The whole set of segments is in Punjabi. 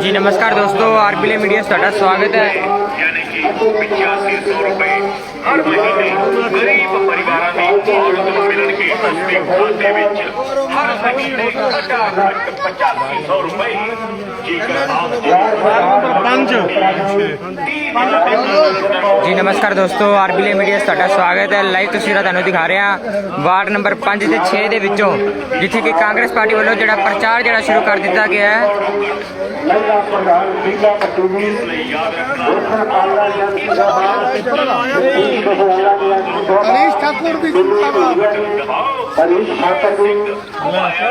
ਜੀ ਨਮਸਕਾਰ ਦੋਸਤੋ ਆਰਬੀਲੇ ਮੀਡੀਆ ਤੁਹਾਡਾ ਸਵਾਗਤ ਹੈ। ਯਾਨੀ ਕਿ 8500 ਰੁਪਏ ਹਰ ਮਹੀਨੇ ਗਰੀਬ ਪਰਿਵਾਰਾਂ ਦੀ ਔਰਤ ਨੂੰ ਮਿਲਣਗੇ ਉਸਦੇ ਖਾਤੇ ਵਿੱਚ। ਹਰ ਮਹੀਨੇ ਘੱਟਾ ਘੱਟ 8500 ਰੁਪਏ। ਜੇਕਰ ਆਪ ਪੰਜ। ਜੀ ਨਮਸਕਾਰ ਦੋਸਤੋ ਆਰਬੀਲੇ ਮੀਡੀਆ ਤੁਹਾਡਾ ਸਵਾਗਤ ਹੈ। ਲਾਈਵ ਤਸਵੀਰਾਂ ਤੁਹਾਨੂੰ ਦਿਖਾ ਰਹੇ ਹਾਂ ਵਾਰਡ ਨੰਬਰ 5 ਤੇ 6 ਦੇ ਵਿੱਚੋਂ ਜਿੱਥੇ ਕਿ ਕਾਂਗਰਸ ਪਾਰਟੀ ਵੱਲੋਂ ਜਿਹੜਾ ਪ੍ਰਚਾਰ ਜਿਹੜਾ ਸ਼ੁਰੂ ਕਰ ਦਿੱਤਾ ਗਿਆ ਹੈ। ਮਹਿਲਾ ਪ੍ਰਧਾਨ ਜੀ ਕਾਲਾ ਜਨ ਸਭਾ ਹਰੀਸ਼ ਠਾਕੁਰ ਦੀ ਜਿੰਦਾਬਾਦ ਹਰੀਸ਼ ਠਾਕੁਰ ਜੀ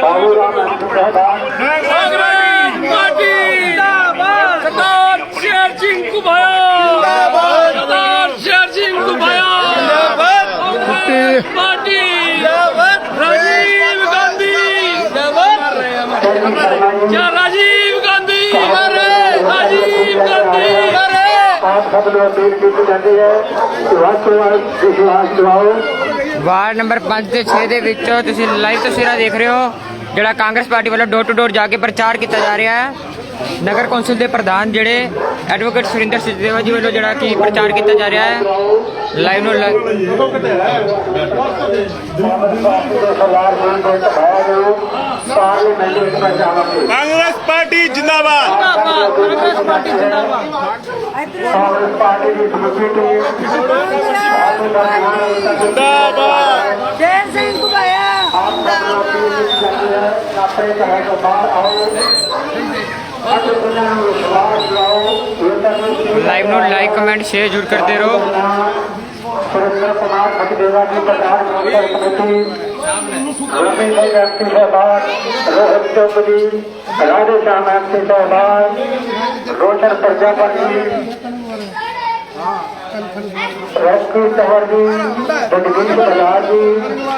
ਬਾਬੂ ਰਾਮ ਸਾਹਿਬਾਨ ਕਾਂਗਰਸ ਪਾਰਟੀ ਜਿੰਦਾਬਾਦ ਸਰਦਾਰ ਸ਼ੇਰ ਸਿੰਘ ਕੁਭਾਇਆ ਜਿੰਦਾਬਾਦ ਸਰਦਾਰ ਸ਼ੇਰ ਸਿੰਘ ਕੁਭਾਇਆ ਆਪ ਸਭ ਨੂੰ ਅਪੀਲ ਕੀਤੀ ਜਾਂਦੀ ਹੈ ਕਿ ਵੱਧ ਤੋਂ ਵੱਧ ਵਿਸ਼ਵਾਸ ਦਿਵਾਓ ਵਾਰਡ ਨੰਬਰ 5 ਤੇ 6 ਦੇ ਵਿੱਚੋਂ ਤੁਸੀਂ ਲਾਈਵ ਤਸਵੀਰਾਂ ਦੇਖ ਰਹੇ ਹੋ ਜਿਹੜਾ ਕਾਂਗਰਸ ਪਾਰਟੀ ਵੱਲੋਂ ਡੋਰ ਟੂ ਡੋਰ ਜਾ ਕੇ ਪ੍ਰਚਾਰ ਕੀਤਾ ਜਾ ਰਿਹਾ ਹੈ। ਨਗਰ ਕੌਂਸਲ ਦੇ ਪ੍ਰਧਾਨ ਜਿਹੜੇ ਐਡਵੋਕੇਟ ਸੁਰਿੰਦਰ ਸਿੱਧੇਵਾ ਜੀ ਵੱਲੋਂ ਜਿਹੜਾ ਕਿ ਪ੍ਰਚਾਰ ਕੀਤਾ ਜਾ ਰਿਹਾ ਹੈ ਲਾਈਵ ਨੂੰ ਸਰਦਾਰ ਮਾਨ ਦੇ ਜਿੰਦਾਬਾਦ। ਕਾਂਗਰਸ ਪਾਰਟੀ ਦੀ ਸਮੁੱਚੀ ਟੀਮ ਜਿੰਦਾਬਾਦ। ਜੈਨ ਸਿੰਘ ਕੁਬਾਇਆ ਆਪਣੇ ਘਰਾਂ ਤੋਂ ਬਾਹਰ ਆਓ ਅਤੇ ਉਹਨਾਂ ਨੂੰ ਵਿਸ਼ਵਾਸ ਨਹੀਂ ਲਾਈਵ ਨੂੰ ਲਾਈਕ ਕਮੈਂਟ ਸ਼ੇਅਰ ਜ਼ਰੂਰ ਕਰਦੇ ਰਹੋ। ਸੁਰਿੰਦਰ ਕੁਮਾਰ ਖਟਦੇਵਾ ਜੀ ਪ੍ਰਧਾਨ ਮੰਤਰੀ ਕਮੇਟੀ ਰਵੀ ਸਿੰਘ ਐਮਪੀ ਸਾਹਿਬਾਨ ਰੋਹਿਤ ਚੌਧਰੀ ਰਾਧੇ ਸ਼ਾਮ ਐਮਪੀ ਸਾਹਿਬਾਨ ਰੋਸ਼ਨ ਪ੍ਰਜਾਪਤੀ ਰੋਕੀ ਤਵਰ ਜੀ ਜਗਦੀਸ਼ ਬਲਾਰ ਜੀ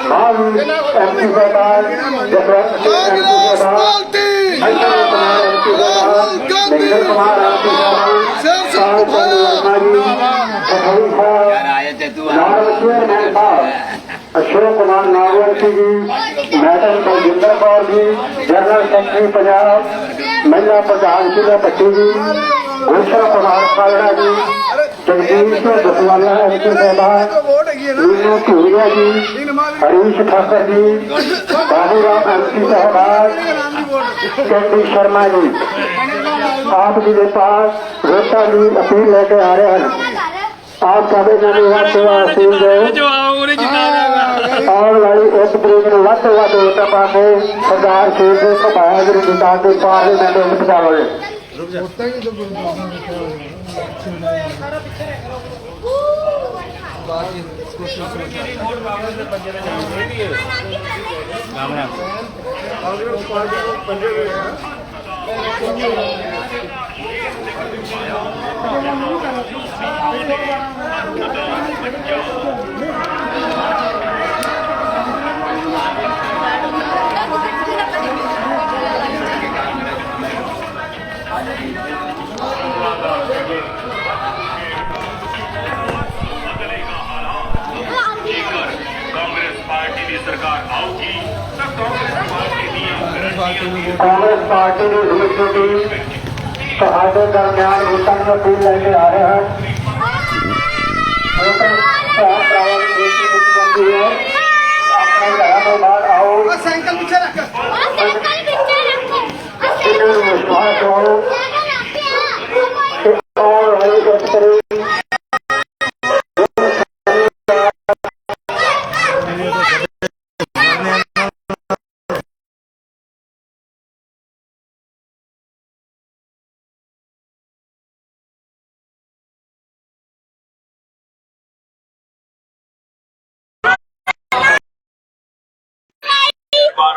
ਮਹਾਵੀਰ ਐਮਪੀ ਸਾਹਿਬਾਨ ਜਸਵੰਤ ਸਿੰਘ ਐਮਪੀ ਸਾਹਿਬਾਨ ਅੰਦਰ ਕੁਮਾਰ ਐਮਪੀ ਸਾਹਿਬਾਨ ਨਿੰਦਰ ਕੁਮਾਰ ਐਮਪੀ ਸਾਹਿਬਾਨ ਸਾਹਿਬ ਵਰਮਾ ਜੀ ਸਭਈ ਸਾਹਿਬ ਨਾਰਵ ਚੇਅਰਮੈਨ ਸਾਹਿਬ Ashok Kumar ji. Madam Baljinder Kaur ji, general secretary Punjab, ਮਹਿਲਾ ਪ੍ਰਧਾਨ ਸ਼ੀਲਾ ਭੱਟੀ ਜੀ ਗੁਲਸ਼ਨ ਕੁਮਾਰ ਕਾਲੜਾ ਜੀ ਜਗਦੀਸ਼ ਦਸਵਾਲਾ ਐਮਪੀ ਸਾਹਿਬਾਨ ਨੀਨੂ ਧੂਰੀਆ ਜੀ, ਹਰੀਸ਼ ਠਾਕਰ ਜੀ ਬਾਬੂ ਰਾਮ ਐਮਪੀ ਸਾਹਿਬਾਨ ਚੰਡੀ ਸ਼ਰਮਾ ਜੀ। ਆਪ ਜੀ ਦੇ ਪਾਸ ਵੋਟਾਂ ਦੀ ਅਪੀਲ ਲੈ ਕੇ ਆ ਰਹੇ ਹਨ। ਆਪ ਸਾਡੇ ਨਾਲ ਵੱਧ ਤੋਂ ਵੱਧ ਅਪੀਲ ਦਿਓ ਜਵਾਬ ਆਉਣ ਵਾਲੀ ਇੱਕ ਤਰੀਕ ਨੂੰ ਵੱਧ ਤੋਂ ਵੱਧ ਵੋਟਾਂ ਪਾ ਕੇ ਸਰਦਾਰ ਸ਼ੇਰ ਦੇ ਸਭਾਇਆ ਗੁਰੂ ਜਿਤਾ ਕੇ ਪਾਰਲੀਮੈਂਟ ਵਿੱਚ ਪਹੁੰਚਾਵਾਂਗੇ ਕਾਂਗਰਸ ਪਾਰਟੀ ਦੀ ਸਮੁੱਚੀ ਟੀਮ ਤੁਹਾਡੇ ਦਰਮਿਆਨ ਵੋਟਾਂ ਦੀ ਅਪੀਲ ਲੈ ਕੇ ਆ ਰਹੇ ਹਨ ਵੋਟਰ ਭੈਣ ਭਰਾਵਾਂ ਦੀ ਬੇਨਤੀ ਕੀਤੀ ਜਾਂਦੀ ਹੈ। ਆਪਣੇ ਘਰਾਂ ਤੋਂ ਬਾਹਰ ਆਓ। ਸਾਈਕਲ ਪਿੱਛੇ ਰੱਖ। ਇਹਨਾਂ ਨੂੰ ਵਿਸ਼ਵਾਸ ਦਿਵਾਓ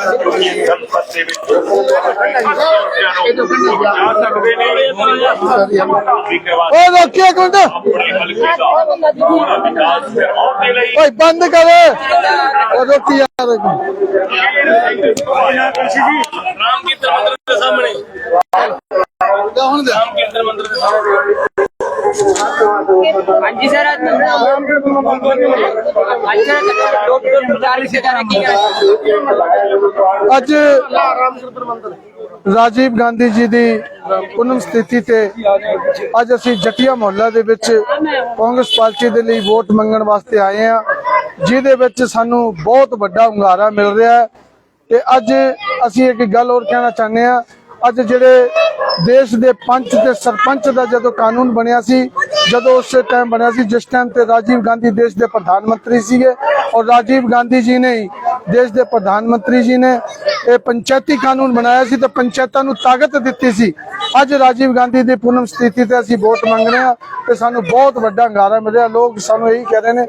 ਹੱਥ ਦੇ ਸੰਪਤੀ ਵਿੱਚ ਜਾ ਸਕਦੇ ਨੇ ਓਏ ਰੋਕੀ ਇੱਕ ਮਿੰਟ। ਆਪਣੇ ਹਲਕੇ ਦਾ ਪੂਰਾ ਵਿਕਾਸ ਕਰਵਾਉਣ ਦੇ ਲਈ ਓਏ ਬੰਦ ਕਰ। ਓ ਰੋਕੀ ਯਾਰ ਰਾਮ ਕੀਰਤਨ ਮੰਦਿਰ ਦੇ ਸਾਹਮਣੇ। ਹੋਣ ਦੇ ਹਾਂਜੀ ਸਰ, ਅੱਜ ਸਰ ਡੋਰ ਟੂ ਡੋਰ ਪ੍ਰਚਾਰ ਕੀਤਾ ਕੀ ਅੱਜ ਰਾਜੀਵ ਗਾਂਧੀ ਜੀ ਦੀ ਪੁਨਮ ਸਥਿਤੀ ਤੇ ਅੱਜ ਅਸੀਂ ਜਟੀਆ ਮੁਹੱਲਾ ਦੇ ਵਿੱਚ ਕਾਂਗਰਸ ਪਾਰਟੀ ਦੇ ਲਈ ਵੋਟ ਮੰਗਣ ਵਾਸਤੇ ਆਏ ਹਾਂ। ਜਿਹਦੇ ਵਿੱਚ ਸਾਨੂੰ ਬਹੁਤ ਵੱਡਾ ਹੁੰਗਾਰਾ ਮਿਲ ਰਿਹਾ ਹੈ। ਤੇ ਅੱਜ ਅਸੀਂ ਇੱਕ ਗੱਲ ਹੋਰ ਕਹਿਣਾ ਚਾਹੁੰਦੇ ਹਾਂ ਅੱਜ ਜਿਹੜੇ ਦੇਸ਼ ਦੇ ਪੰਚ ਤੇ ਸਰਪੰਚ ਦਾ ਜਦੋਂ ਕਾਨੂੰਨ ਬਣਿਆ ਸੀ, ਜਦੋਂ ਉਸੇ ਟਾਈਮ ਬਣਿਆ ਸੀ, ਜਿਸ ਟਾਈਮ ਤੇ ਰਾਜੀਵ ਗਾਂਧੀ ਦੇਸ਼ ਦੇ ਪ੍ਰਧਾਨ ਮੰਤਰੀ ਸੀਗੇ, ਔਰ ਰਾਜੀਵ ਗਾਂਧੀ ਜੀ ਨੇ ਹੀ ਦੇਸ਼ ਦੇ ਪ੍ਰਧਾਨ ਮੰਤਰੀ ਜੀ ਨੇ ਇਹ ਪੰਚਾਇਤੀ ਕਾਨੂੰਨ ਬਣਾਇਆ ਸੀ ਤੇ ਪੰਚਾਇਤਾਂ ਨੂੰ ਤਾਕਤ ਦਿੱਤੀ ਸੀ। ਅੱਜ ਰਾਜੀਵ ਗਾਂਧੀ ਦੀ ਪੂਨਮ ਸਥਿਤੀ ਤੇ ਅਸੀਂ ਵੋਟ ਮੰਗ ਰਹੇ ਹਾਂ ਤੇ ਸਾਨੂੰ ਬਹੁਤ ਵੱਡਾ ਹੰਗਾਰਾ ਮਿਲਿਆ ਲੋਕ ਸਾਨੂੰ ਇਹੀ ਕਹਿ ਰਹੇ ਨੇ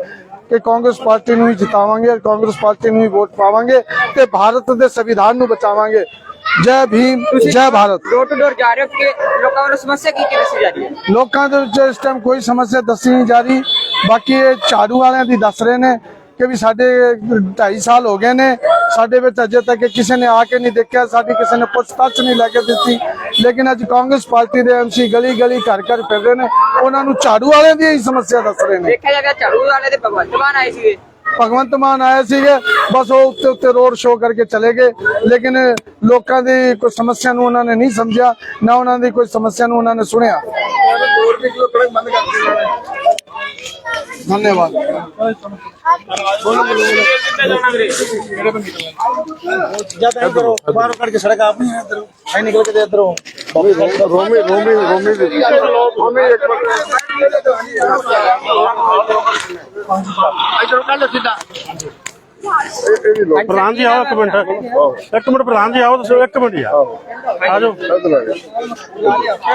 ਕਿ ਕਾਂਗਰਸ ਪਾਰਟੀ ਨੂੰ ਹੀ ਜਿਤਾਵਾਂਗੇ, ਕਾਂਗਰਸ ਪਾਰਟੀ ਨੂੰ ਹੀ ਵੋਟ ਪਾਵਾਂਗੇ ਤੇ ਭਾਰਤ ਦੇ ਸੰਵਿਧਾਨ ਨੂੰ ਬਚਾਵਾਂਗੇ। ਜੈ ਭੀਮ ਜੈ ਭਾਰਤ ਡੋਰ ਟੂ ਡੋਰ ਜਾ ਰਹੇ ਹੋ ਕਿ ਲੋਕਾਂ ਵੱਲੋਂ ਸਮੱਸਿਆ ਕੀ ਕੀ ਦੱਸੀ ਜਾ ਰਹੀ ਹੈ ਲੋਕਾਂ ਦੇ ਵਿੱਚ ਇਸ ਟਾਈਮ ਕੋਈ ਸਮੱਸਿਆ ਦੱਸੀ ਨਹੀਂ ਜਾ ਰਹੀ ਬਾਕੀ ਇਹ ਝਾੜੂ ਵਾਲਿਆਂ ਦੀ ਦੱਸ ਰਹੇ ਨੇ ਕਿ ਵੀ ਸਾਡੇ 2.5 ਸਾਲ ਹੋ ਗਏ ਨੇ ਸਾਡੇ ਵਿੱਚ ਅਜੇ ਤੱਕ ਕਿਸੇ ਨੇ ਆ ਕੇ ਨਹੀਂ ਦੇਖਿਆ ਸਾਡੀ ਕਿਸੇ ਨੇ ਪੁੱਛਤਾਛ ਨਹੀਂ ਲੈ ਕੇ ਦਿੱਤੀ ਲੇਕਿਨ ਅੱਜ ਕਾਂਗਰਸ ਪਾਰਟੀ ਦੇ ਐਮਸੀ ਗਲੀ ਗਲੀ ਘਰ ਘਰ ਫਿਰ ਰਹੇ ਨੇ ਉਹਨਾਂ ਨੂੰ ਝਾੜੂ ਵਾਲਿਆਂ ਦੀ ਹੀ ਸਮੱਸਿਆ ਦੱਸ ਰਹੇ ਨੇ ਦੇਖਿਆ ਜਾਵੇ ਝਾੜੂ ਵਾਲੇ ਦੇ ਭਗਵੰਤ ਮਾਨ ਆਏ ਸੀਗੇ ਭਗਵੰਤ ਮਾਨ ਆਏ ਸੀਗੇ, ਬਸ ਉਹ ਉੱਤੇ ਉੱਤੇ ਰੋਡ ਸ਼ੋਅ ਕਰਕੇ ਚਲੇ ਗਏ। ਲੇਕਿਨ ਲੋਕਾਂ ਦੀ ਕੋਈ ਸਮੱਸਿਆ ਨੂੰ ਉਹਨਾਂ ਨੇ ਨਹੀਂ ਸਮਝਿਆ, ਨਾ ਉਹਨਾਂ ਦੀ ਕੋਈ ਸਮੱਸਿਆ ਨੂੰ ਉਹਨਾਂ ਨੇ ਸੁਣਿਆ। ਧੰਨਵਾਦ। ਬਾਹਰ ਕੱਢ ਕੇ ਸੜਕ ਆਪ ਨਹੀਂ ਹੈ ਇੱਧਰ। ਆਈ ਨਿਕਲ ਕੇ ਤੇ ਇੱਧਰੋਂ। ਰੋਮੀ ਰੋਮੀ ਰੋਮੀ ਦੀ। ਰੋਮੀ ਇੱਕ ਪ੍ਰਧਾਨ ਜੀ ਆਓ ਇੱਕ ਮਿੰਟ। ਇੱਕ ਮਿੰਟ ਪ੍ਰਧਾਨ ਜੀ ਆਓ ਦੱਸੋ ਇੱਕ ਮਿੰਟ ਯਾਰ ਆ। ਜਾਓ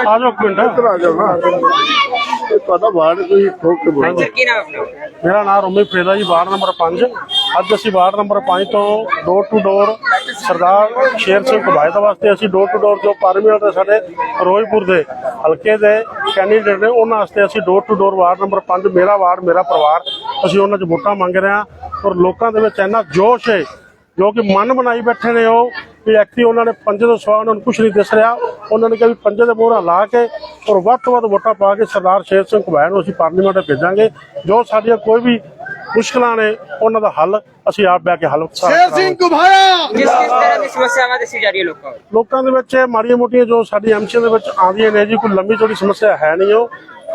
ਆ ਜਾਓ ਇੱਕ ਮਿੰਟ ਤੁਹਾਡਾ ਵਾਰਡ ਕੋਈ ਠੋਕ ਕੇ ਬੋਲੋ। ਸਰ ਕੀ ਨਾਮ ਆਪਣਾ ਮੇਰਾ ਨਾਮ ਰੋਮੀ ਫਰੇਲਾ ਜੀ ਵਾਰਡ ਨੰਬਰ 5 ਅੱਜ ਅਸੀਂ ਵਾਰਡ ਨੰਬਰ 5 ਤੋਂ ਡੋਰ ਟੂ ਡੋਰ ਸਰਦਾਰ ਸ਼ੇਰ ਸਿੰਘ ਕਬਾਇਤ ਵਾਸਤੇ ਅਸੀਂ ਡੋਰ ਟੂ ਡੋਰ ਜੋ ਪਾਰਲੀਮੈਂਟ ਦੇ ਸਾਡੇ ਫਿਰੋਜ਼ਪੁਰ ਦੇ ਹਲਕੇ ਦੇ ਕੈਂਡੀਡੇਟ ਨੇ ਉਹਨਾਂ ਵਾਸਤੇ ਅਸੀਂ door to door ward number 5 ਮੇਰਾ ਵਾਰਡ ਮੇਰਾ ਪਰਿਵਾਰ। ਅਸੀਂ ਉਹਨਾਂ 'ਚ ਵੋਟਾਂ ਮੰਗ ਰਹੇ ਹਾਂ। ਔਰ ਲੋਕਾਂ ਦੇ ਵਿੱਚ ਇੰਨਾ ਜੋਸ਼ ਹੈ ਜੋ ਕਿ ਮਨ ਬਣਾਈ ਬੈਠੇ ਨੇ ਉਹ ਵੀ ਐਕਟੀ ਉਹਨਾਂ ਨੇ ਪੰਜੇ ਤੋਂ ਸਵਾ ਉਹਨਾਂ ਨੂੰ ਕੁਝ ਨਹੀਂ ਦਿਸ ਰਿਹਾ। ਉਹਨਾਂ ਨੇ ਕਿਹਾ ਵੀ ਪੰਜੇ ਦੇ ਮੋਹਰਾਂ ਲਾ ਕੇ ਔਰ ਵੱਧ ਤੋਂ ਵੱਧ ਵੋਟਾਂ ਪਾ ਕੇ ਸਰਦਾਰ ਸ਼ੇਰ ਸਿੰਘ ਘੁਬਾਇਆ ਨੂੰ ਅਸੀਂ ਪਾਰਲੀਮੈਂਟ ਭੇਜਾਂਗੇ। ਜੋ ਸਾਡੀਆਂ ਕੋਈ ਵੀ ਮੁਸ਼ਕਲਾਂ ਨੇ ਉਹਨਾਂ ਦਾ ਹੱਲ ਅਸੀਂ ਆਪ ਬੈ ਕੇ ਹੱਲ ਸ਼ੇਰ ਸਿੰਘ ਕੁਭਾਇਆ ਕਿਸ ਕਿਸ ਤਰ੍ਹਾਂ ਦੀ ਸਮੱਸਿਆਵਾਂ ਦੱਸੀ ਜਾ ਰਹੀ ਹੈ ਲੋਕਾਂ ਵੱਲੋਂ ਲੋਕਾਂ ਦੇ ਵਿੱਚ ਮਾੜੀਆਂ ਮੋਟੀਆਂ ਜੋ ਸਾਡੀ ਐਮਸੀ ਦੇ ਵਿੱਚ ਆਉਂਦੀਆਂ ਨੇ ਜੀ ਕੋਈ ਲੰਮੀ ਚੌੜੀ ਸਮੱਸਿਆ ਹੈ ਨਹੀਂ ਉਹ।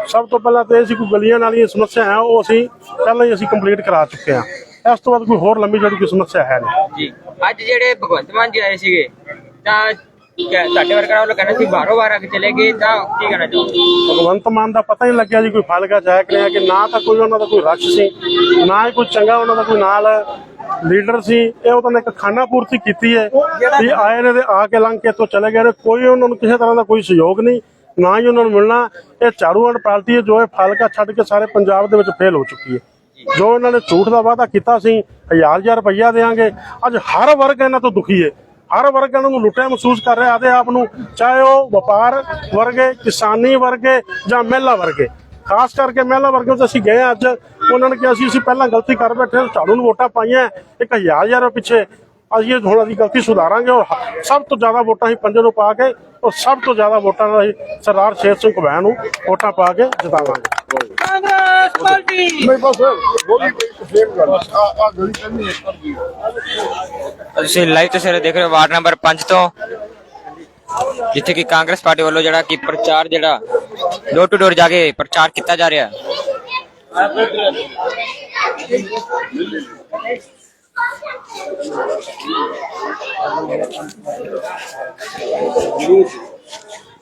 ਸਭ ਤੋਂ ਪਹਿਲਾਂ ਤੇ ਇਹ ਸੀ ਕੋਈ ਗਲੀਆਂ ਨਾਲੀਆਂ ਸਮੱਸਿਆ ਹੈ ਉਹ ਅਸੀਂ ਪਹਿਲਾਂ ਹੀ ਅਸੀਂ ਕੰਪਲੀਟ ਕਰਾ ਚੁੱਕੇ ਹਾਂ। ਇਸ ਤੋਂ ਬਾਅਦ ਕੋਈ ਹੋਰ ਲੰਮੀ ਚੌੜੀ ਕੋਈ ਸਮੱਸਿਆ ਹੈ ਨਹੀਂ। ਜੀ। ਅੱਜ ਜਿਹੜੇ ਭਗਵੰਤ ਮਾਨ ਜੀ ਆਏ ਸੀਗੇ ਤਾਂ ਕਿਆ ਤੁਹਾਡੇ ਵਰਕਰਾਂ ਵੱਲੋਂ ਕਹਿਣਾ ਸੀ ਬਾਰੋ ਬਾਰ ਆ ਕੇ ਚਲੇ ਗਏ ਤਾਂ ਕੀ ਕਹਿਣਾ ਚਾਹੋਗੇ? ਭਗਵੰਤ ਮਾਨ ਦਾ ਪਤਾ ਹੀ ਲੱਗਿਆ ਜੀ ਕੋਈ ਫਲਗਾ ਜਾਇਕ ਰਿਹਾ ਕਿ ਨਾ ਤਾਂ ਕੋਈ ਉਹਨਾਂ ਦਾ ਕੋਈ ਰਸ਼ ਸੀ ਨਾ ਹੀ ਕੋਈ ਚੰਗਾ ਉਹਨਾਂ ਦਾ ਕੋਈ ਨਾਲ ਲੀਡਰ ਸੀ। ਇਹ ਉਹਨਾਂ ਨੇ ਇੱਕ ਖਾਨਾ ਪੂਰਤੀ ਕੀਤੀ ਹੈ ਵੀ ਆਏ ਨੇ ਤੇ ਆ ਕੇ ਲੰਘ ਕੇ ਇੱਥੋਂ ਚਲੇ ਗਏ ਨੇ। ਕੋਈ ਉਹਨਾਂ ਨੂੰ ਕਿਸੇ ਤਰ੍ਹਾਂ ਦਾ ਕੋਈ ਸਹਿਯੋਗ ਨਹੀਂ ਨਾ ਹੀ ਉਹਨਾਂ ਨੂੰ ਮਿਲਣਾ। ਇਹ ਝਾੜੂ ਵਾਲੀ ਪਾਰਟੀ ਹੈ ਜੋ ਇਹ ਫਲਕਾ ਛੱਡ ਕੇ ਸਾਰੇ ਪੰਜਾਬ ਦੇ ਵਿੱਚ ਫੇਲ ਹੋ ਚੁੱਕੀ ਹੈ। ਜੋ ਇਹਨਾਂ ਨੇ ਝੂਠ ਦਾ ਵਾਅਦਾ ਕੀਤਾ ਸੀ ਹਜ਼ਾਰ ਹਜ਼ਾਰ ਰੁਪਈਆ ਦੇਾਂਗੇ ਅੱਜ ਹਰ ਵਰਗ ਇਹਨਾਂ ਤੋਂ ਦੁਖੀ ਹੈ ਹਰ ਵਰਗ ਇਹਨਾਂ ਨੂੰ ਲੁੱਟਿਆ ਮਹਿਸੂਸ ਕਰ ਰਿਹਾ ਆਦੇ ਆਪ ਨੂੰ ਚਾਹੇ ਉਹ ਵਪਾਰ ਵਰਗੇ ਕਿਸਾਨੀ ਵਰਗੇ ਜਾਂ ਮਹਿਲਾ ਵਰਗੇ। ਖਾਸ ਕਰਕੇ ਮਹਿਲਾ ਵਰਗੇ ਤੋਂ ਅਸੀਂ ਗਏ ਅੱਜ। ਉਹਨਾਂ ਨੇ ਕਿਹਾ ਸੀ ਅਸੀਂ ਪਹਿਲਾਂ ਗਲਤੀ ਕਰ ਬੈਠੇ ਹਾਂ, ਝਾੜੂ ਨੂੰ ਵੋਟਾਂ ਪਾਈਆਂ। ਇੱਕ ਹਜ਼ਾਰ ਹਜ਼ਾਰ ਪਿੱਛੇ ਅਸੀਂ ਇਹ ਹੁਣ ਅਸੀਂ ਗਲਤੀ ਸੁਧਾਰਾਂਗੇ ਔਰ ਸਭ ਤੋਂ ਜ਼ਿਆਦਾ ਵੋਟਾਂ ਅਸੀਂ ਪੰਜੇ ਨੂੰ ਪਾ ਕੇ ਔਰ ਸਭ ਤੋਂ ਜ਼ਿਆਦਾ ਵੋਟਾਂ ਨਾਲ ਅਸੀਂ ਸਰਦਾਰ ਸ਼ੇਰ ਸਿੰਘ ਘੁਬਾਇਆ ਨੂੰ ਵੋਟਾਂ ਪਾ ਕੇ ਜਿਤਾਵਾਂਗੇ। लाइव तस्वीर देख रहे हो वार्ड नंबर पाँच तो जिथे की कांग्रेस पार्टी वालों जरा की प्रचार जरा डोर टू डोर जाके प्रचार किया जा रहा है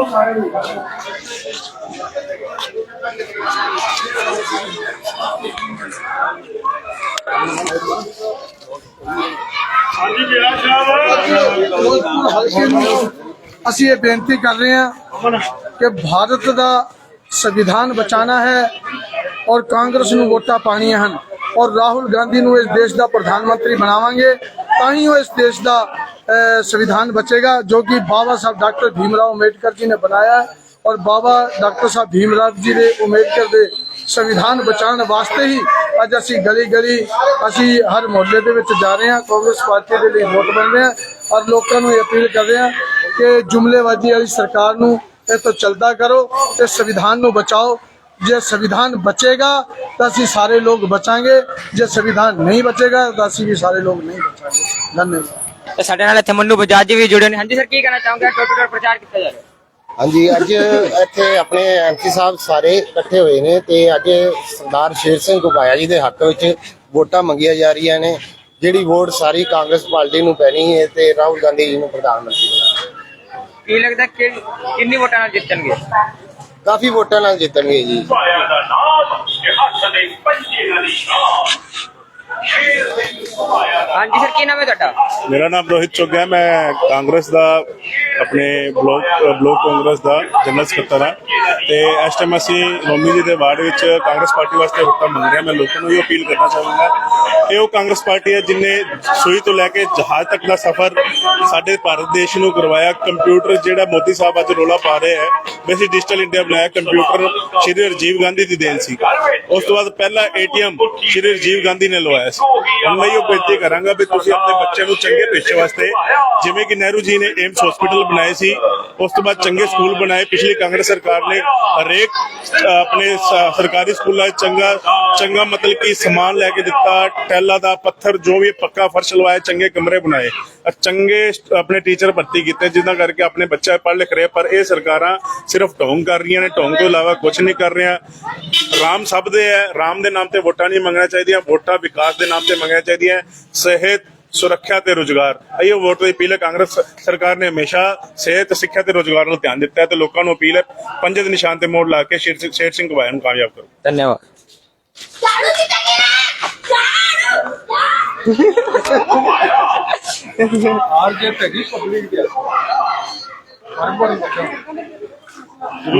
ਆਓ ਸਾਰੇ ਨੂੰ ਹਾਂਜੀ ਜਿਹੜਾ ਸਾਹਿਬ ਹਲਕੇ ਨੂੰ ਅਸੀਂ ਇਹ ਬੇਨਤੀ ਕਰ ਰਹੇ ਹਾਂ ਕਿ ਭਾਰਤ ਦਾ ਸੰਵਿਧਾਨ ਬਚਾਣਾ ਹੈ ਔਰ ਕਾਂਗਰਸ ਨੂੰ ਵੋਟਾਂ ਪਾਣੀਆਂ ਹਨ। ਔਰ ਰਾਹੁਲ ਗਾਂਧੀ ਨੂੰ ਇਸ ਦੇਸ਼ ਦਾ ਪ੍ਰਧਾਨ ਮੰਤਰੀ ਬਣਾਵਾਂਗੇ, ਤਾਂ ਹੀ ਉਹ ਇਸ ਦੇਸ਼ ਦਾ ਸੰਵਿਧਾਨ ਬਚੇਗਾ, ਜੋ ਕਿ ਬਾਬਾ ਸਾਹਿਬ ਡਾਕਟਰ ਭੀਮ ਰਾਓ ਅੰਬੇਡਕਰ ਜੀ ਨੇ ਬਣਾਇਆ ਔਰ ਬਾਬਾ ਡਾਕਟਰ ਸਾਹਿਬ ਭੀਮ ਭੀਮਰਾਓ ਜੀ ਦੇ ਅੰਬੇਡਕਰ ਦੇ ਸੰਵਿਧਾਨ ਬਚਾਉਣ ਵਾਸਤੇ ਹੀ ਅੱਜ ਅਸੀਂ ਗਲੀ ਗਲੀ ਅਸੀਂ ਹਰ ਮੁਹੱਲੇ ਦੇ ਵਿੱਚ ਜਾ ਰਹੇ ਹਾਂ, ਕਾਂਗਰਸ ਪਾਰਟੀ ਦੇ ਲਈ ਵੋਟ ਬਣ ਰਹੇ ਹਾਂ ਔਰ ਲੋਕਾਂ ਨੂੰ ਇਹ ਅਪੀਲ ਕਰ ਰਹੇ ਹਾਂ ਕਿ ਜੁਮਲੇਬਾਜ਼ੀ ਵਾਲੀ ਸਰਕਾਰ ਨੂੰ ਇਹ ਤੋਂ ਚਲਦਾ ਕਰੋ ਤੇ ਸੰਵਿਧਾਨ ਨੂੰ ਬਚਾਓ। ਜੇ ਸੰਵਿਧਾਨ ਬਚੇਗਾ ਤਾਂ ਅਸੀਂ ਸਾਰੇ ਲੋਕ ਬਚਾਂਗੇ। ਜੇ ਸੰਵਿਧਾਨ ਨਹੀਂ ਬਚੇਗਾ ਤਾਂ ਅਸੀਂ ਵੀ ਸਾਰੇ ਲੋਕ ਨਹੀਂ ਬਚਾਂਗੇ। ਧੰਨਵਾਦ। ਸਾਡੇ ਨਾਲ ਇੱਥੇ ਮੰਨੂ ਬਜਾਜ ਜੀ ਵੀ ਜੁੜੇ ਨੇ। ਹਾਂਜੀ ਸਰ ਕੀ ਕਹਿਣਾ ਚਾਹੋਗੇ? ਡੋਰ ਟੂ ਡੋਰ ਪ੍ਰਚਾਰ ਕੀਤਾ ਜਾ ਰਿਹਾ। ਹਾਂਜੀ ਅੱਜ ਇੱਥੇ ਆਪਣੇ ਐਮਪੀ ਸਾਹਿਬ ਸਾਰੇ ਇਕੱਠੇ ਹੋਏ ਨੇ ਤੇ ਅੱਜ ਸਰਦਾਰ ਸ਼ੇਰ ਸਿੰਘ ਘੁਬਾਇਆ ਜੀ ਦੇ ਹੱਕ ਵਿੱਚ ਵੋਟਾਂ ਮੰਗੀਆਂ ਜਾ ਰਹੀਆਂ ਨੇ। ਜਿਹੜੀ ਵੋਟ ਸਾਰੀ ਕਾਂਗਰਸ ਪਾਰਟੀ ਨੂੰ ਪੈਣੀ ਹੈ ਤੇ ਰਾਹੁਲ ਗਾਂਧੀ ਜੀ ਨੂੰ ਪ੍ਰਧਾਨ ਮੰਤਰੀ ਬਣਾਉਣਾ। ਕੀ ਲੱਗਦਾ ਕਿੰਨੀ ਵੋਟਾਂ ਨਾਲ ਜਿੱਤਣਗੇ? ਕਾਫੀ ਵੋਟਾਂ ਨਾਲ ਜਿੱਤਣਗੇ ਜੀ। ਪਾਇਆ ਦਾ ਨਾਮ ਇਹ ਹੱਥ ਦੇ ਪੰਜੇ ਦਾ ਨਿਸ਼ਾਨ ਹਾਂਜੀ ਸਰ, ਕੀ ਨਾਮ ਹੈ ਤੁਹਾਡਾ? ਮੇਰਾ ਨਾਮ ਰੋਹਿਤ ਚੁੱਗ ਹੈ, ਮੈਂ ਕਾਂਗਰਸ ਦਾ, ਆਪਣੇ ਬਲੋਕ ਬਲੋਕ ਕਾਂਗਰਸ ਦਾ ਜਨਰਲ ਸਕੱਤਰ ਹਾਂ। ਤੇ ਇਸ ਟਾਈਮ ਅਸੀਂ ਰੋਮੀ ਜੀ ਦੇ ਵਾਰਡ ਵਿੱਚ ਕਾਂਗਰਸ ਪਾਰਟੀ ਵਾਸਤੇ ਵੋਟਾਂ ਮੰਗ ਰਹੇ ਮੈਂ ਲੋਕਾਂ ਨੂੰ ਇਹ ਅਪੀਲ ਕਰਨਾ ਚਾਹਾਂਗਾ ਇਹ ਉਹ ਕਾਂਗਰਸ ਪਾਰਟੀ ਹੈ, ਜਿਨੇ ਸੂਈ ਤੋਂ ਲੈ ਕੇ ਜਹਾਜ਼ ਤੱਕ ਦਾ ਸਫ਼ਰ ਸਾਡੇ ਭਾਰਤ ਦੇਸ਼ ਨੂੰ ਕਰਵਾਇਆ। ਕੰਪਿਊਟਰ ਜਿਹੜਾ ਮੋਦੀ ਸਾਹਿਬ ਅੱਜ ਰੋਲਾ ਪਾ ਰਹੇ ਹੈ, ਵੈਸੇ ਡਿਜੀਟਲ ਇੰਡੀਆ ਬਣਾਇਆ ਕੰਪਿਊਟਰ ਸ਼੍ਰੀ ਰਾਜੀਵ ਗਾਂਧੀ ਦੀ ਦੇਣ ਸੀ। ਉਸ ਤੋਂ ਬਾਅਦ ਪਹਿਲਾ ਏਟੀਐਮ ਸ਼੍ਰੀ ਰਾਜੀਵ ਗਾਂਧੀ ਨੇ ਲਵਾਇਆ ਸੀ ਹੁਣ ਮੈਂ ਇਹ ਬੇਨਤੀ ਕਰਾਂਗਾ ਵੀ ਤੁਸੀਂ ਆਪਣੇ ਬੱਚਿਆਂ ਨੂੰ ਚੰਗੇ ਭਵਿੱਖ ਵਾਸਤੇ ਜਿਵੇਂ ਕਿ ਨਹਿਰੂ ਜੀ ਨੇ ਏਮਸ ਹਸਪੀਟਲ ਬਣਾਏ ਸੀ ਉਸ ਤੋਂ ਬਾਅਦ ਚੰਗੇ ਸਕੂਲ ਬਣਾਏ। ਪਿਛਲੀ ਕਾਂਗਰਸ ਸਰਕਾਰ ਨੇ ਹਰੇਕ ਆਪਣੇ ਸਰਕਾਰੀ ਸਕੂਲਾਂ 'ਚ ਚੰਗਾ ਚੰਗਾ ਮਤਲਬ ਕਿ ਸਮਾਨ ਲੈ ਕੇ ਦਿੱਤਾ ਟੈਲਾ ਦਾ ਪੱਥਰ ਜੋ ਵੀ ਪੱਕਾ ਫਰਸ਼ ਲਵਾਇਆ ਚੰਗੇ ਕਮਰੇ ਬਣਾਏ। ਅ, ਚੰਗੇ ਆਪਣੇ ਟੀਚਰ ਭਰਤੀ ਕੀਤੇ ਜਿਨ੍ਹਾਂ ਕਰਕੇ ਆਪਣੇ ਬੱਚੇ ਪੜ੍ਹ ਲਿਖ ਰਹੇ ਪਰ ਇਹ ਸਰਕਾਰਾਂ ਸਿਰਫ ਢੋਂਗ ਕਰ ਰਹੀਆਂ ਨੇ ਢੋਂਗ ਤੋਂ ਇਲਾਵਾ ਕੁਝ ਨਹੀਂ ਕਰ ਰਹੀਆਂ। ਰਾਮ ਸਭ ਦੇ ਹੈ ਰਾਮ ਦੇ ਨਾਮ ਤੇ ਵੋਟਾਂ ਨਹੀਂ ਮੰਗਣਾ ਚਾਹੀਦੀਆਂ ਵੋਟਾਂ ਵਿਕਾਸ ਦੇ ਨਾਮ ਤੇ ਮੰਗਣਾ ਚਾਹੀਦੀਆਂ ਸਿਹਤ ਸੁਰੱਖਿਆ ਤੇ ਰੋਜ਼ਗਾਰ। ਇਹ ਵੋਟ ਦੀ ਅਪੀਲ ਹੈ ਕਾਂਗਰਸ ਸਰਕਾਰ ਨੇ ਹਮੇਸ਼ਾ ਸਿਹਤ ਸਿੱਖਿਆ ਤੇ ਰੋਜ਼ਗਾਰ ਵੱਲ ਧਿਆਨ ਦਿੱਤਾ ਹੈ ਤੇ ਲੋਕਾਂ ਨੂੰ ਅਪੀਲ ਹੈ ਪੰਜੇ ਦੇ ਨਿਸ਼ਾਨ ਤੇ ਮੋੜ ਲਾ ਕੇ ਸ਼ੇਰ ਸਿੰਘ ਸ਼ੇਰ ਸਿੰਘ ਘੁਬਾਇਆ ਨੂੰ ਕਾਮਯਾਬ ਕਰੋ। ਧੰਨਵਾਦ। ਝਾੜੂ ਦੀ ਤਕੀਰਾ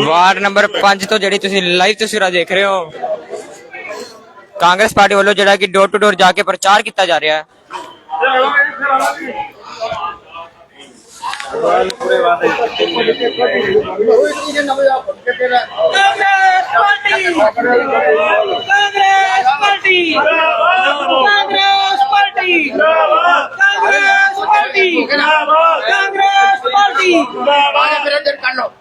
ਵਾਰਡ ਨੰਬਰ 5 ਤੋਂ ਜਿਹੜੀ ਤੁਸੀਂ ਲਾਈਵ ਤਸਵੀਰਾਂ ਦੇਖ ਰਹੇ ਹੋ ਕਾਂਗਰਸ ਪਾਰਟੀ ਵੱਲੋਂ ਜਿਹੜਾ ਕਿ ਡੋਰ ਟੂ ਡੋਰ ਜਾ ਕੇ ਪ੍ਰਚਾਰ ਕੀਤਾ ਜਾ ਰਿਹਾ ਹੈ ਕਾਂਗਰਸ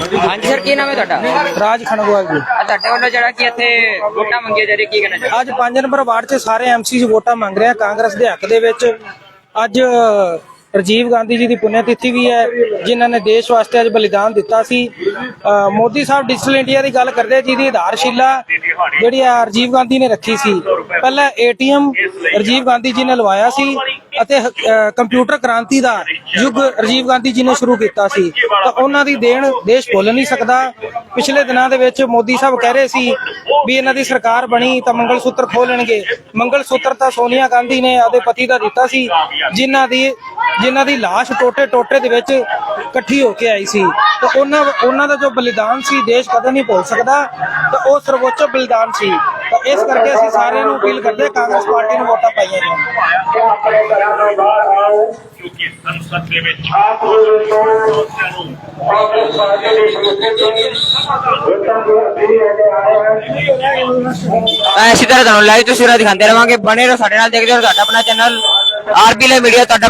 ਹਾਂਜੀ ਸਰ ਕੀ ਨਾਮ ਹੈ ਤੁਹਾਡਾ? ਰਾਜ ਖਣਗਵਾਲ ਜੀ। ਆ ਤੁਹਾਡੇ ਵੱਲੋਂ ਜਿਹੜਾ ਕਿ ਇੱਥੇ ਵੋਟਾਂ ਮੰਗੀਆਂ ਜਾ ਰਹੀ ਕੀ ਕਹਿਣਾ ਚਾਹੁੰਦੇ ਅੱਜ 5 ਨੰਬਰ ਵਾਰਡ 'ਚ ਸਾਰੇ ਐਮਸੀ ਵੋਟਾਂ ਮੰਗ ਰਹੇ ਆ। ਕਾਂਗਰਸ ਦੇ ਹੱਕ ਦੇ ਵਿੱਚ ਅੱਜ ਰਾਜੀਵ ਗਾਂਧੀ ਜੀ ਦੀ ਪੁੰਨਿਆ ਤਿਥੀ ਵੀ ਹੈ ਜਿਨ੍ਹਾਂ ਨੇ ਦੇਸ਼ ਵਾਸਤੇ ਅੱਜ ਬਲੀਦਾਨ ਦਿੱਤਾ ਸੀ। ਮੋਦੀ ਸਾਹਿਬ ਡਿਜੀਟਲ ਇੰਡੀਆ ਦੀ ਗੱਲ ਕਰਦੇ ਜਿਹਦੀ ਆਧਾਰਸ਼ਿਲਾ ਜਿਹੜੀ ਆ ਰਾਜੀਵ ਗਾਂਧੀ ਨੇ ਰੱਖੀ ਸੀ। ਪਹਿਲਾਂ ਏਟੀਐਮ ਰਾਜੀਵ ਗਾਂਧੀ ਜੀ ਨੇ ਲਵਾਇਆ ਸੀ। ਅਤੇ ਕੰਪਿਊਟਰ ਕ੍ਰਾਂਤੀ ਦਾ ਯੁੱਗ ਰਾਜੀਵ ਗਾਂਧੀ ਜੀ ਨੇ ਸ਼ੁਰੂ ਕੀਤਾ ਸੀ। ਤਾਂ ਉਹਨਾਂ ਦੀ ਦੇਣ ਦੇਸ਼ ਭੁੱਲ ਨਹੀਂ ਸਕਦਾ। ਪਿਛਲੇ ਦਿਨਾਂ ਦੇ ਵਿੱਚ ਮੋਦੀ ਸਾਹਿਬ ਕਹਿ ਰਹੇ ਸੀ ਵੀ ਇਹਨਾਂ ਦੀ ਸਰਕਾਰ ਬਣੀ ਤਾਂ ਮੰਗਲ ਸੂਤਰ ਖੋਲਣਗੇ ਮੰਗਲ ਸੂਤਰ ਤਾਂ ਸੋਨੀਆ ਗਾਂਧੀ ਨੇ ਆਪਦੇ ਪਤੀ ਦਾ ਦਿੱਤਾ ਸੀ, ਜਿਨ੍ਹਾਂ ਦੀ ਜਿਨ੍ਹਾਂ ਦੀ ਲਾਸ਼ ਟੋਟੇ ਟੋਟੇ ਦੇ ਵਿੱਚ ਇਕੱਠੀ ਹੋ ਕੇ ਆਈ ਸੀ। ਤਾਂ ਉਹਨਾਂ ਉਹਨਾਂ ਦਾ ਜੋ ਬਲੀਦਾਨ ਸੀ, ਦੇਸ਼ ਕਦੇ ਨਹੀਂ ਭੁੱਲ ਸਕਦਾ। ਤਾਂ ਉਹ ਸਰਵੋੱਚ ਬਲੀਦਾਨ ਸੀ। ਤਾਂ ਇਸ ਕਰਕੇ ਅਸੀਂ ਸਾਰਿਆਂ ਨੂੰ ਅਪੀਲ ਕਰਦੇ ਹਾਂ, ਕਾਂਗਰਸ ਪਾਰਟੀ ਨੂੰ ਵੋਟਾਂ ਪਾਈਆਂ ਜਾਣ। ਕਿ ਆਪਣੇ ਘਰਾਂ ਤੋਂ ਬਾਹਰ ਆਓ। ਕਿਉਂਕਿ ਸੰਸਦ ਦੇ ਵਿੱਚ ਆਪ ਨੂੰ ਕਾਂਗਰਸ ਪਾਰਟੀ ਦੇ ਇਸੇ ਤਰ੍ਹਾਂ ਤੁਹਾਨੂੰ ਲਾਈਵ ਤਸਵੀਰਾਂ ਦਿਖਾਉਂਦੇ ਰਵਾਂਗੇ। ਬਣੇ ਰਹੋ ਸਾਡੇ ਨਾਲ ਦੇਖਦੇ ਰਹੋ ਤੁਹਾਡਾ ਆਪਣਾ ਚੈਨਲ ਆਰਬੀ ਲੈ ਮੀਡੀਆ ਤੁਹਾਡਾ